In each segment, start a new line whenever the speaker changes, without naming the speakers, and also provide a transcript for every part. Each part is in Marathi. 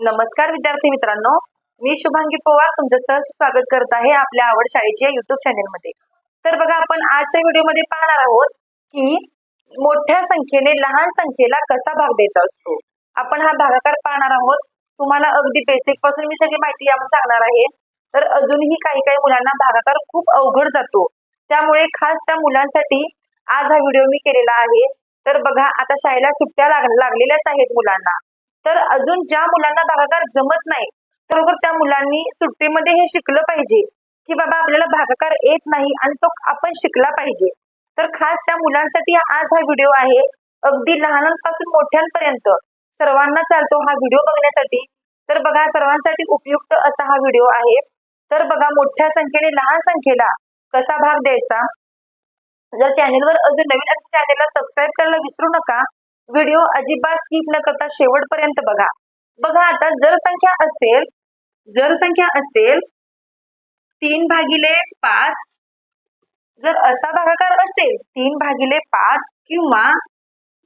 नमस्कार विद्यार्थी मित्रांनो. मी शुभांगी पवार तुमचं सहज स्वागत करत आहे आपल्या आवड शाळेच्या युट्यूब चॅनेलमध्ये तर बघा आपण आजच्या व्हिडिओमध्ये पाहणार आहोत की मोठ्या संख्येने लहान संख्येला कसा भाग द्यायचा असतो. आपण हा भागाकार पाहणार आहोत. तुम्हाला अगदी बेसिकपासून मी सगळी माहिती यावर सांगणार आहे. तर अजूनही काही काही मुलांना भागाकार खूप अवघड जातो. त्यामुळे खास त्या मुलांसाठी आज हा व्हिडिओ मी केलेला आहे. तर बघा आता शाळेला सुट्ट्या लाग लागलेल्याच आहेत मुलांना. तर अजून ज्या मुलांना भागाकार जमत नाही बरोबर त्या मुलांनी सुट्टीमध्ये हे शिकलं पाहिजे की बाबा आपल्याला भागाकार येत नाही आणि तो आपण शिकला पाहिजे. तर खास त्या मुलांसाठी आज हा व्हिडिओ आहे. अगदी लहानांपासून मोठ्यांपर्यंत सर्वांना चालतो हा व्हिडिओ बघण्यासाठी. तर बघा सर्वांसाठी उपयुक्त असा हा व्हिडिओ आहे. तर बघा मोठ्या संख्येने लहान संख्येला कसा भाग द्यायचा? जर चॅनेलवर अजून नवीन चॅनेलला सबस्क्राईब करायला विसरू नका. व्हिडिओ अजिबात स्किप न करता शेवटपर्यंत बघा. बघा आता जर संख्या असेल जर संख्या असेल तीन भागिले पाच जर असा भागाकार असेल तीन भागिले पाच किंवा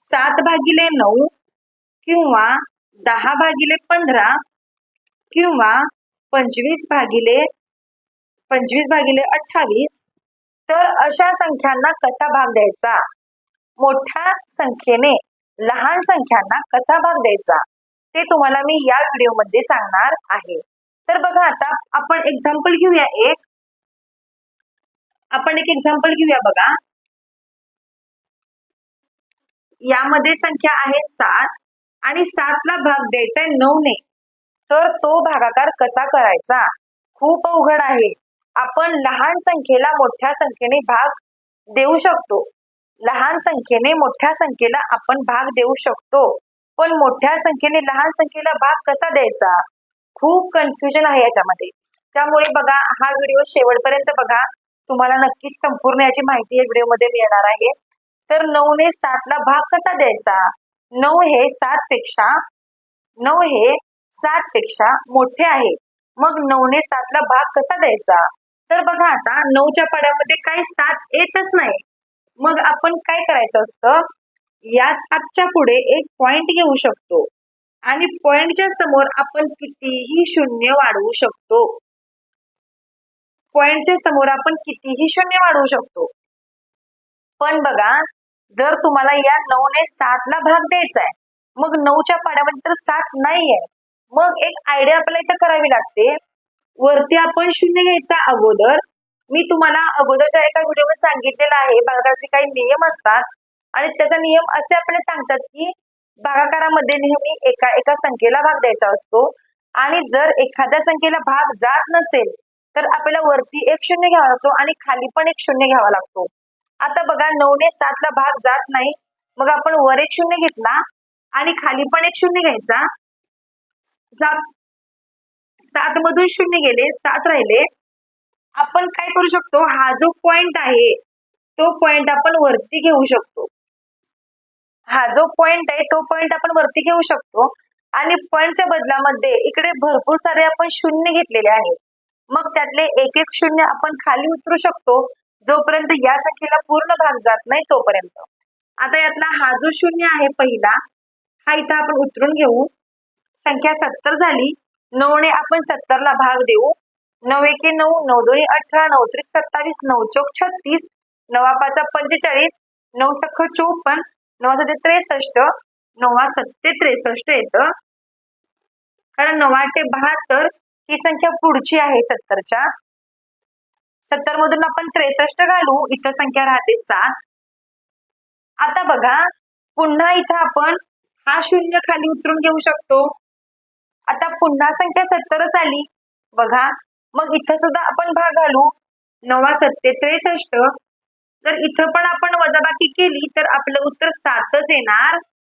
सात भागिले नऊ किंवा दहा भागिले पंधरा किंवा पंचवीस भागिले पंचवीस भागिले अठ्ठावीस तर अशा संख्यांना कसा भाग द्यायचा? मोठ्या संख्येने. लहान संख्यांना कसा भाग द्यायचा ते तुम्हाला मी या व्हिडिओमध्ये सांगणार आहे. तर बघा आता आपण एक्झाम्पल घेऊया एक. आपण एक एक्झाम्पल घेऊया बघा. यामध्ये संख्या आहे सात आणि सातला भाग द्यायचा आहे नऊने. तर तो भागाकार कसा करायचा? खूप अवघड आहे. आपण लहान संख्येला मोठ्या संख्येने भाग देऊ शकतो. लहान संख्येने मोठ्या संख्येला आपण भाग देऊ शकतो. पण मोठ्या संख्येने लहान संख्येला भाग कसा द्यायचा? खूप कन्फ्युजन आहे याच्यामध्ये. त्यामुळे बघा हा व्हिडिओ शेवटपर्यंत बघा. तुम्हाला नक्कीच संपूर्ण याची माहिती या व्हिडिओमध्ये मिळणार आहे. तर नऊ ने सातला भाग कसा द्यायचा? नऊ हे सात पेक्षा नऊ हे सात पेक्षा मोठे आहे. मग नऊ ने सातला भाग कसा द्यायचा? तर बघा आता नऊच्या पाड्यामध्ये काही सात येतच नाही. मग आपण काय करायचं असतं? या सातच्या पुढे एक पॉइंट घेऊ शकतो. आणि पॉइंटच्या समोर आपण कितीही शून्य वाढवू शकतो. पॉइंटच्या समोर आपण कितीही शून्य वाढवू शकतो. पण बघा जर तुम्हाला या नऊ ने सात ला भाग द्यायचा आहे मग नऊच्या पाड्यामध्ये तर सात आहे मग एक आयडिया आपल्याला इथं करावी लागते. वरती आपण शून्य घ्यायचा अगोदर मी तुम्हाला अगोदरच्या एका व्हिडिओमध्ये सांगितलेलं आहे भागाकाराचे काही नियम असतात आणि त्याचा नियम असे आपल्याला सांगतात की भागाकारामध्ये नेहमी एका एका संख्येला भाग द्यायचा असतो आणि जर एखाद्या संख्येला भाग जात नसेल तर आपल्याला वरती एक शून्य घ्यावा लागतो आणि खाली पण एक शून्य घ्यावा लागतो. आता बघा नऊने सातला भाग जात नाही मग आपण वर एक शून्य घेतला आणि खाली पण एक शून्य घ्यायचा. सात सात मधून शून्य गेले सात राहिले आपण काय करू शकतो? हा जो पॉइंट आहे तो पॉइंट आपण वरती घेऊ शकतो. हा जो पॉइंट आहे तो पॉइंट आपण वरती घेऊ शकतो. आणि पॉइंटच्या बदलामध्ये इकडे भरपूर सारे आपण शून्य घेतलेले आहेत. मग त्यातले एक एक शून्य आपण खाली उतरू शकतो जोपर्यंत या संख्येला पूर्ण भाग जात नाही तोपर्यंत. आता यातला हा जो शून्य आहे पहिला हा इथं आपण उतरून घेऊ. संख्या सत्तर झाली. नऊने आपण सत्तरला भाग देऊ. नऊ एके नऊ नऊ दोन्ही अठरा नऊ त्रिक सत्तावीस नऊ चौक छत्तीस नवा पाचा पंचेचाळीस नऊ सख चोपन्न नवा सत्ते त्रेसष्ट नवा सत्ते त्रेसष्ट येतं. कारण नऊ ते बहात्तर ही संख्या पुढची आहे सत्तरच्या. सत्तर मधून आपण त्रेसष्ट घालू इथं संख्या राहते सात. आता बघा पुन्हा इथं आपण हा शून्य खाली उतरून घेऊ शकतो. आता पुन्हा संख्या सत्तरच आली. बघा मग इथं सुद्धा आपण भाग घालू. नवा सत्ते त्रेसष्ट. जर इथं पण आपण वजाबाकी केली तर आपलं उत्तर सातच येणार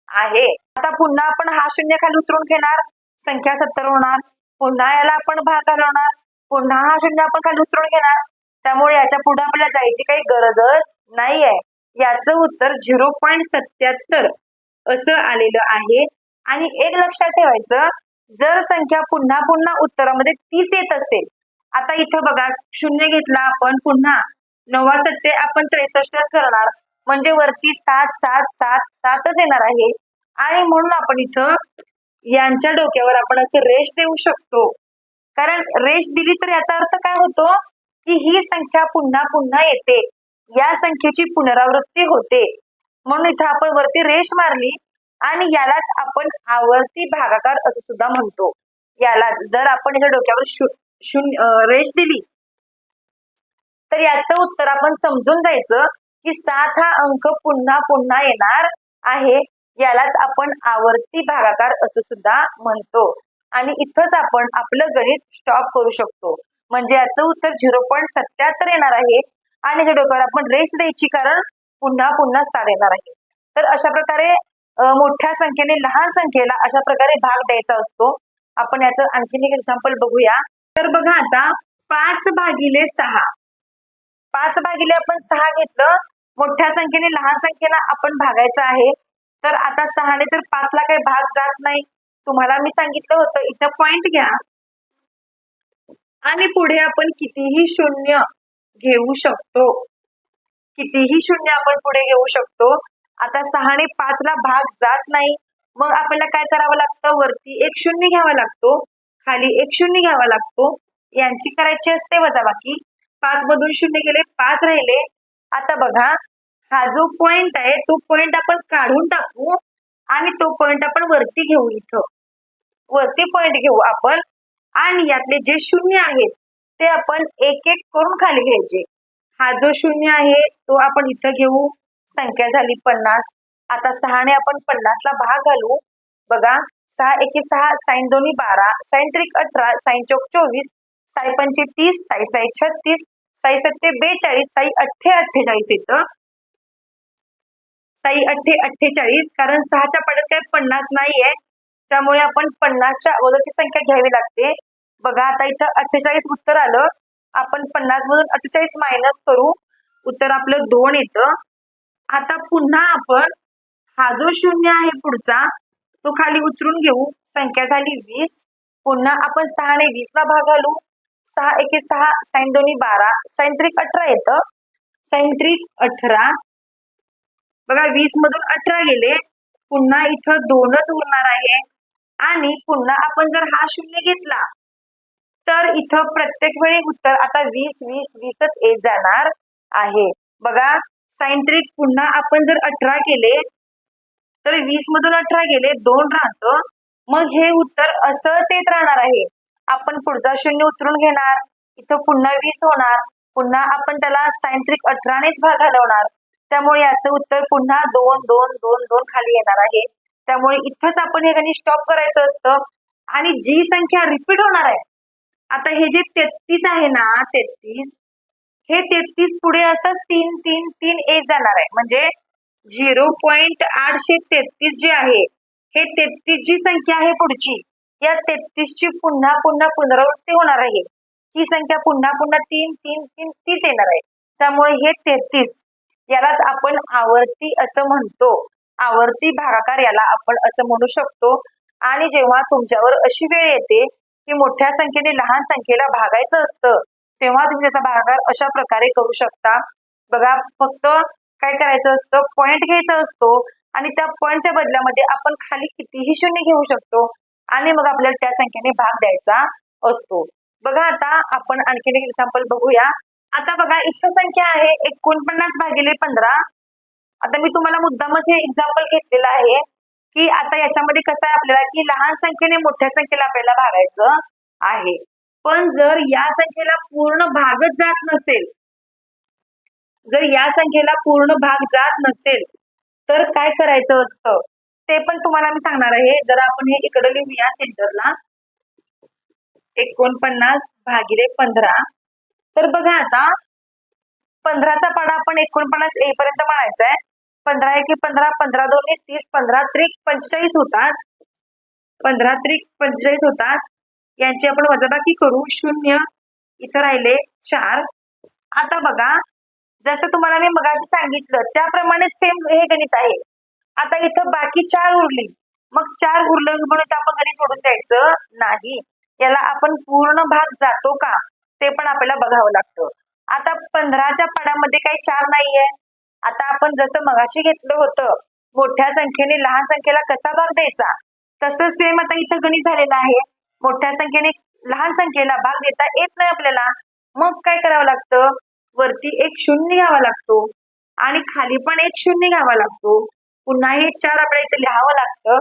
आहे. आता पुन्हा आपण हा शून्य खाली उतरून घेणार. संख्या सत्तर होणार. पुन्हा याला आपण भाग घालवणार. पुन्हा हा शून्य आपण खाली उतरून घेणार. त्यामुळे याच्यापुढे आपल्याला जायची काही गरजच नाहीये. याचं उत्तर झिरो पॉईंट सत्याहत्तर असं आलेलं आहे. आणि एक लक्षात ठेवायचं जर संख्या पुन्हा पुन्हा उत्तरामध्ये तीच येत असेल आता इथं बघा शून्य घेतला आपण पुन्हा नवा सत्ते आपण त्रेसष्टच करणार. म्हणजे वरती सात सात सात सातच येणार आहे. आणि म्हणून आपण इथं यांच्या डोक्यावर आपण असं रेष देऊ शकतो. कारण रेष दिली तर याचा अर्थ काय होतो? की ही संख्या पुन्हा पुन्हा येते. या संख्येची पुनरावृत्ती होते. म्हणून इथं आपण वरती रेष मारली आणि यालाच आपण आवर्ती भागाकार असं सुद्धा म्हणतो. याला जर आपण याच्या डोक्यावर शून्य रेष दिली. तर याचं उत्तर आपण समजून जायचं की सात हा अंक पुन्हा पुन्हा येणार आहे यालाच आपण आवर्ती भागाकार असं सुद्धा म्हणतो. आणि इथंच आपण आपलं गणित स्टॉप करू शकतो. म्हणजे याचं उत्तर झिरो पॉईंट सत्याहत्तर येणार आहे आणि याच्या डोक्यावर आपण रेष द्यायची कारण पुन्हा पुन्हा सात येणार आहे. तर अशा प्रकारे मोठ्या संख्येने लहान संख्येला अशा प्रकारे भाग द्यायचा असतो. आपण याचं आणखीन एक एक्झाम्पल बघूया. तर बघा आता पाच भागिले सहा. पाच भागिले आपण सहा घेतलं मोठ्या संख्येने लहान संख्येला आपण भागायचं आहे. तर आता सहाने तर पाचला काही भाग जात नाही. तुम्हाला मी सांगितलं होतं इथं पॉइंट घ्या. आणि पुढे आपण कितीही शून्य घेऊ शकतो. कितीही शून्य आपण पुढे घेऊ शकतो. आता सहाने पाचला भाग जात नाही. मग आपल्याला काय करावं लागतं? वरती एक शून्य घ्यावा लागतो. खाली एक शून्य घ्यावा लागतो. यांची करायची असते वजाबाकी. पाच मधून शून्य गेले पाच राहिले. आता बघा हा जो पॉइंट आहे तो पॉइंट आपण काढून टाकू आणि तो पॉइंट आपण वरती घेऊ इथं. वरती पॉइंट घेऊ आपण आणि यातले जे शून्य आहेत ते आपण एक एक करून खाली घ्यायचे. हा जो शून्य आहे तो आपण इथं घेऊ. संख्या झाली पन्नास. आता सहाने आपण पन्नासला भाग घालू. बघा सहा एके सहा साईन दोन्ही बारा साईन त्रिक अठरा साईन चौक चोवीस साई पंचे तीस साई साई छत्तीस साई सत्ते बेचाळीस साई अठ्ठे अठ्ठेचाळीस येतं साई अठ्ठे अठ्ठेचाळीस कारण सहाच्या पडत काही पन्नास नाहीये. त्यामुळे आपण पन्नासच्या अगोदरची संख्या घ्यावी लागते. बघा आता इथं अठ्ठेचाळीस उत्तर आलं. आपण पन्नास मधून अठ्ठेचाळीस मायनस करू. उत्तर आपलं दोन येतं आता पुन्हा आपण हा जो शून्य आहे पुढचा तो खाली उतरून घेऊ. संख्या झाली वीस. पुन्हा आपण सहाने वीस ला भाग घालू सहा एके सहा. साईन दोन्ही बारा. साईन अठरा येतं. सेंट्रिक अठरा. बघा वीस मधून अठरा गेले. पुन्हा इथं दोनच उरणार आहे. आणि पुन्हा आपण जर हा शून्य घेतला तर इथं प्रत्येक वेळी उत्तर आता वीस वीस वीसच येत जाणार आहे. बघा सायंट्रिक पुन्हा आपण जर अठरा केले तर वीस मधून अठरा गेले दोन राहतं. मग हे उत्तर असंच येत राहणार आहे. आपण पुढचा शून्य उतरून घेणार. इथं पुन्हा वीस होणार. पुन्हा आपण त्याला सायंत्रिक अठरानेच भाग घालवणार. त्यामुळे याचं उत्तर पुन्हा दोन दोन दोन दोन खाली येणार आहे. त्यामुळे इथंच आपण हे गणित स्टॉप करायचं असतं. आणि जी संख्या रिपीट होणार आहे. आता हे जे तेहतीस आहे ना तेहतीस हे तेहतीस पुढे असंच तीन तीन तीन एक जाणार आहे. म्हणजे झिरो पॉईंट आठशे तेहतीस जे आहे हे तेहतीस जी संख्या आहे पुढची. या तेहतीस ची पुन्हा पुन्हा पुनरावृत्ती होणार आहे. ही संख्या पुन्हा पुन्हा तीन तीन तीन तीच येणार आहे. त्यामुळे हे तेहतीस यालाच आपण आवर्ती असं म्हणतो. आवर्ती भागाकार याला आपण असं म्हणू शकतो. आणि जेव्हा तुमच्यावर अशी वेळ येते की मोठ्या संख्येने लहान संख्येला भागायचं असतं तेव्हा तुम्ही त्याचा भागाकार अशा प्रकारे करू शकता. बघा फक्त काय करायचं असतं? पॉइंट घ्यायचा असतो आणि त्या पॉइंटच्या बदल्यामध्ये आपण खाली कितीही शून्य घेऊ शकतो आणि मग आपल्याला त्या संख्येने भाग द्यायचा असतो. बघा आता आपण आणखीन एक एक्झाम्पल बघूया. आता बघा इथं संख्या आहे एकोणपन्नास भागिले पंधरा. आता मी तुम्हाला मुद्दामच हे एक्झाम्पल घेतलेलं आहे की आता याच्यामध्ये कसं आहे आपल्याला की लहान संख्येने मोठ्या संख्येला आपल्याला भागायचं आहे. पण जर या संख्येला पूर्ण भागच जात नसेल जर या संख्येला पूर्ण भाग जात नसेल तर काय करायचं असतं? ते पण तुम्हाला मी सांगणार आहे. जर आपण हे इकडे लिहूया सेंटरला एकोणपन्नास भागिले पंधरा तर बघा आता पंधराचा पाडा आपण एकोणपन्नास येईपर्यंत म्हणायचा आहे पंधरा एके पंधरा पंधरा दोन तीस पंधरा त्रिक पंचेचाळीस होतात. पंधरा त्रिक पंचेचाळीस होतात. यांची आपण वजाबाकी करू. शून्य इथं राहिले चार. आता बघा जसं तुम्हाला मी मगाशी सांगितलं त्याप्रमाणे सेम हे गणित आहे. आता इथं बाकी चार उरली. मग चार उरलं म्हणून आपण गणित सोडून द्यायचं नाही. याला आपण पूर्ण भाग जातो का ते पण आपल्याला बघावं लागतं. आता पंधराच्या पाडामध्ये काही चार नाहीये. आता आपण जसं मगाशी घेतलं होतं मोठ्या संख्येने लहान संख्येला कसा भाग द्यायचा? तसं सेम आता इथं गणित झालेलं आहे. मोठ्या संख्येने लहान संख्येला भाग देता येत नाही आपल्याला. मग काय करावं लागतं? वरती एक शून्य घ्यावा लागतो आणि खाली पण एक शून्य घ्यावा लागतो. पुन्हा हे चार आपल्याला इथं लिहावं लागतं.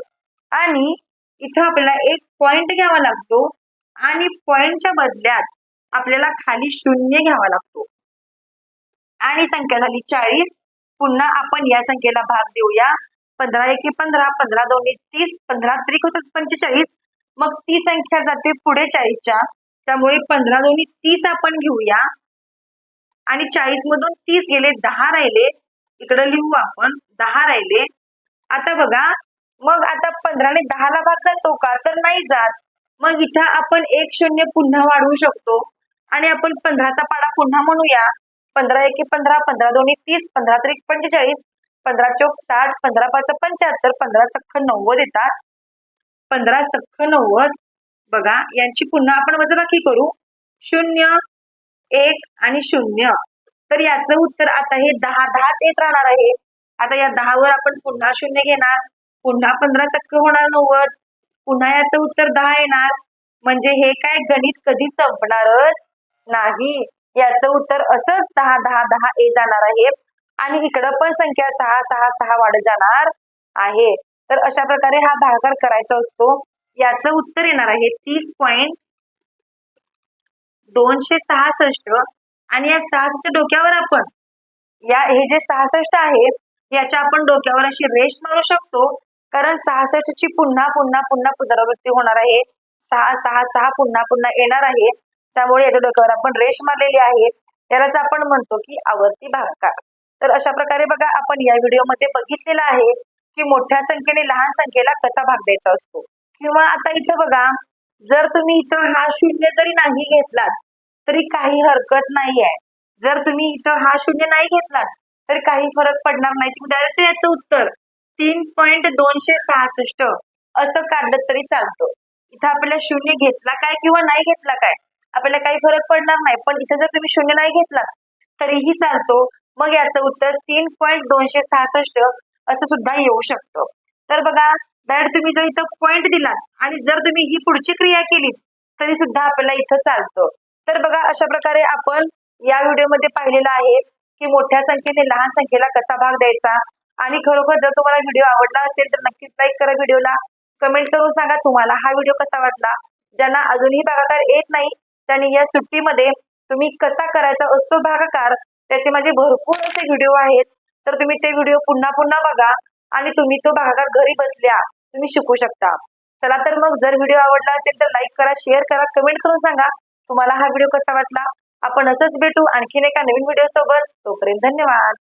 आणि इथं आपल्याला एक पॉइंट घ्यावा लागतो आणि पॉइंटच्या बदल्यात आपल्याला खाली शून्य घ्यावा लागतो. आणि संख्या झाली चाळीस. पुन्हा आपण या संख्येला भाग देऊया. पंधरा एके पंधरा पंधरा दोन्ही तीस पंधरा त्रिक होतात पंचेचाळीस. मग ती संख्या जाते पुढे चाळीसच्या. त्यामुळे पंधरा दोन्ही तीस आपण घेऊया. आणि चाळीस मधून तीस गेले दहा राहिले. इकडं लिहू आपण दहा राहिले. आता बघा मग आता पंधराने दहाला भाग जातो का? तर नाही जात. मग इथं आपण एक शून्य पुन्हा वाढवू शकतो. आणि आपण पंधराचा पाडा पुन्हा म्हणूया. पंधरा एके पंधरा पंधरा दोन्ही तीस पंधरा त्रिक पंचेचाळीस पंधरा चौक साठ पंधरा पाच पंच्याहत्तर पंधरा सख्ख नव्वद येतात. पंधरा सख्ख नव्वद. बघा यांची पुन्हा आपण वजाबाकी करू. शून्य एक आणि शून्य. तर याचं उत्तर आता हे दहा दहाच येत राहणार आहे. आता या दहावर आपण पुन्हा शून्य घेणार. पुन्हा पंधरा सख्ख होणार नव्वद. पुन्हा याचं उत्तर दहा येणार. म्हणजे हे काय गणित कधी संपणारच नाही. याचं उत्तर असंच दहा दहा दहा ए जाणार आहे. आणि इकडं पण संख्या सहा सहा सहा वाढत जाणार आहे. तर अशा प्रकारे हा भागाकार करायचा असतो. याचं उत्तर येणार आहे तीस पॉईंट दोनशे सहासष्ट आणि या सहासष्ट डोक्यावर आपण या हे जे सहासष्ट आहेत याच्या आपण डोक्यावर अशी रेष मारू शकतो. कारण सहासष्ट ची पुन्हा पुन्हा पुन्हा पुनरावृत्ती होणार आहे. सहा सहा सहा पुन्हा पुन्हा येणार आहे. त्यामुळे याच्या डोक्यावर आपण रेष मारलेली आहे. यालाच आपण म्हणतो की आवर्ती भागाकार. तर अशा प्रकारे बघा आपण या व्हिडिओमध्ये बघितलेलं आहे की मोठ्या संख्येने लहान संख्येला कसा भाग द्यायचा असतो. किंवा आता इथं बघा जर तुम्ही इथं हा शून्य जरी नाही घेतलात तरी काही हरकत नाही आहे जर तुम्ही इथं हा शून्य नाही घेतलात तरी काही फरक पडणार नाही. तुम्ही डायरेक्ट याचं उत्तर तीन पॉईंट दोनशे सहासष्ट असं काढलं तरी चालतं. इथं आपल्याला शून्य घेतला काय किंवा नाही घेतला काय आपल्याला काही फरक पडणार नाही. पण इथं जर तुम्ही शून्य नाही घेतलात तरीही चालतो. मग याचं उत्तर तीन पॉईंट दोनशे सहासष्ट असं सुद्धा येऊ शकतं. तर बघा डायरेक्ट तुम्ही जर इथं पॉईंट दिलात आणि जर तुम्ही ही पुढची क्रिया केली तरी सुद्धा आपल्याला इथं चालतं. तर बघा अशा प्रकारे आपण या व्हिडिओमध्ये पाहिलेलं आहे की मोठ्या संख्येने लहान संख्येला कसा भाग द्यायचा. आणि खरोखर जर तुम्हाला व्हिडिओ आवडला असेल तर नक्कीच लाईक करा व्हिडिओला कमेंट करून सांगा तुम्हाला हा व्हिडिओ कसा वाटला. ज्यांना अजूनही भागाकार येत नाही त्यांनी या सुट्टीमध्ये तुम्ही कसा करायचा असतो भागाकार त्याचे माझे भरपूर असे व्हिडिओ आहेत. तर तुम्ही ते व्हिडिओ पुन्हा पुन्हा बघा. आणि तुम्ही तो भागाकार घरी बसल्या तुम्ही शिकू शकता. चला तर मग जर व्हिडिओ आवडला असेल तर लाईक करा शेअर करा कमेंट करून सांगा तुम्हाला हा व्हिडिओ कसा वाटला. आपण असंच भेटू आणखीन एका नवीन व्हिडिओ सोबत. तोपर्यंत धन्यवाद.